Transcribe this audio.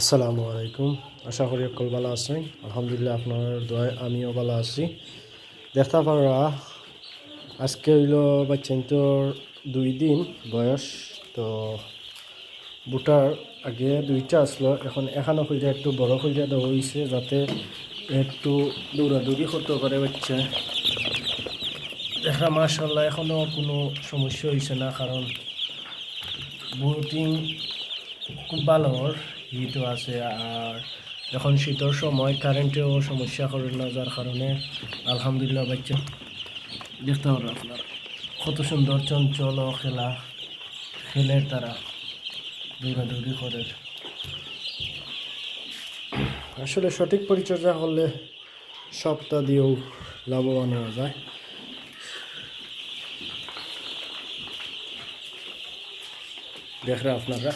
আসসালামু আলাইকুম। আশা করি সকল ভালো আছেন। আলহামদুলিল্লাহ আপনার দোয়ায় আমিও ভালো আছি। দেখতে পারা আজকে হইল বাচ্চাইন্তর দুই দিন বয়স। তো বুটার আগে দুইটা আসলো। এখন এখানে খুঁজে একটু বড় খুঁজে দেওয়া হয়েছে যাতে একটু দৌড়াদৌড়ি করতে পারে বাচ্চা। দেখা মার্শাল্লাহ এখনও কোনো সমস্যা হয়েছে না, কারণ বুটিং খুব ভালো। হিটও আছে আর এখন শীতের সময় কারেন্টেও সমস্যা করে না যার কারণে আলহামদুলিল্লাহ বাচ্চা। দেখতে পারো আপনার কত সুন্দর চঞ্চল খেলা, খেলে তারা দৌড়াদৌড়ি করে আসলে সঠিক পরিচর্যা করলে সপ্তাহ দিয়েও লাভবান হওয়া যায়। দেখ আপনারা।